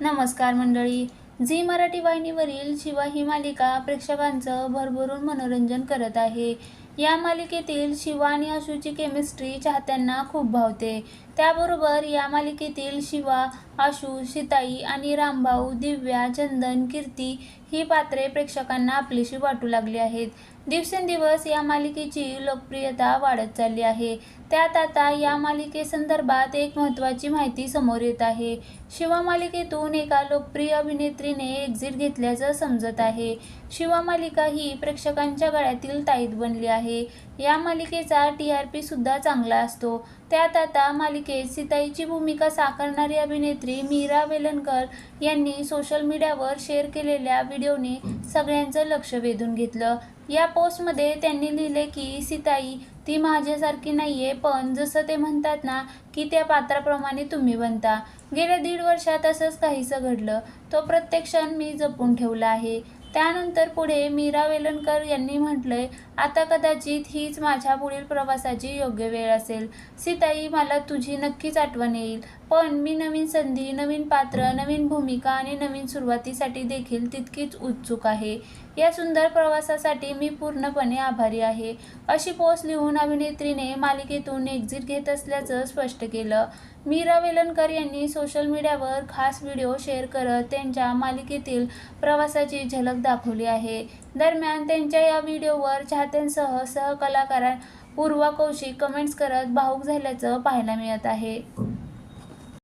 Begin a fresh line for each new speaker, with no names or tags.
नमस्कार मंडळी. झी मराठी वाहिनीवरील शिवा ही मालिका प्रेक्षकांचं भरभरून मनोरंजन करत आहे. या मालिकेतील शिवा आणि आशूची केमिस्ट्री चाहत्यांना खूप भावते. त्याबरोबर या मालिकेतील शिवा आशू सीताई आणि रामभाऊ दिव्या चंदन कीर्ती ही पात्रे प्रेक्षकांना आपलीशी वाटू लागली आहेत. दिवसेंदिवस या मालिकेची लोकप्रियता वाढत चालली आहे. त्यात आता या मालिकेसंदर्भात एक महत्त्वाची माहिती समोर येत आहे. शिवा मालिकेतून एका लोकप्रिय अभिनेत्रीने एक्झिट घेतल्याचं समजत आहे. शिवा मालिका ही प्रेक्षकांच्या गळ्यातील ताईत बनली आहे. या मालिकेचा टी आर पी सुद्धा चांगला असतो. त्यात आता मालिकेत सीताईची भूमिका साकारणारी अभिनेत्री मीरा वेलणकर यांनी सोशल मीडियावर शेअर केलेल्या व्हिडिओने सगळ्यांचं लक्ष वेधून घेतलं. या पोस्टमध्ये त्यांनी लिहिले की सीताई ती माझ्यासारखी नाही आहे पण जसं ते म्हणतात ना की त्या पात्राप्रमाणे तुम्ही बनता. गेल्या दीड वर्षात असंच काहीसं घडलं. तो प्रत्येक क्षण मी जपून ठेवला आहे. त्यानंतर पुढे मीरा वेलणकर यांनी म्हटलंय आता कदाचित हीच माझ्या पुढील प्रवासाची योग्य वेळ असेल. सीताई मला तुझी नक्कीच आठवण येईल. पण मी नवीन संधी नवीन पात्र नवीन भूमिका आणि नवीन सुरुवातीसाठी देखील तितकीच उत्सुक आहे. या सुंदर प्रवासासाठी मी पूर्णपणे आभारी आहे. अशी पोस्ट लिहून अभिनेत्रीने मालिकेतून एक्झिट घेत असल्याचं स्पष्ट केलं. मीरा वेलणकर यांनी सोशल मीडियावर खास व्हिडिओ शेअर करत त्यांच्या मालिकेतील प्रवासाची झलक दाखवली आहे. दरम्यान त्यांच्या या व्हिडिओवर चाहत्यांसह सहकलाकारां पूर्वा कौशिक कमेंट्स करत भाऊक झाल्याचं पाहायला मिळत आहे.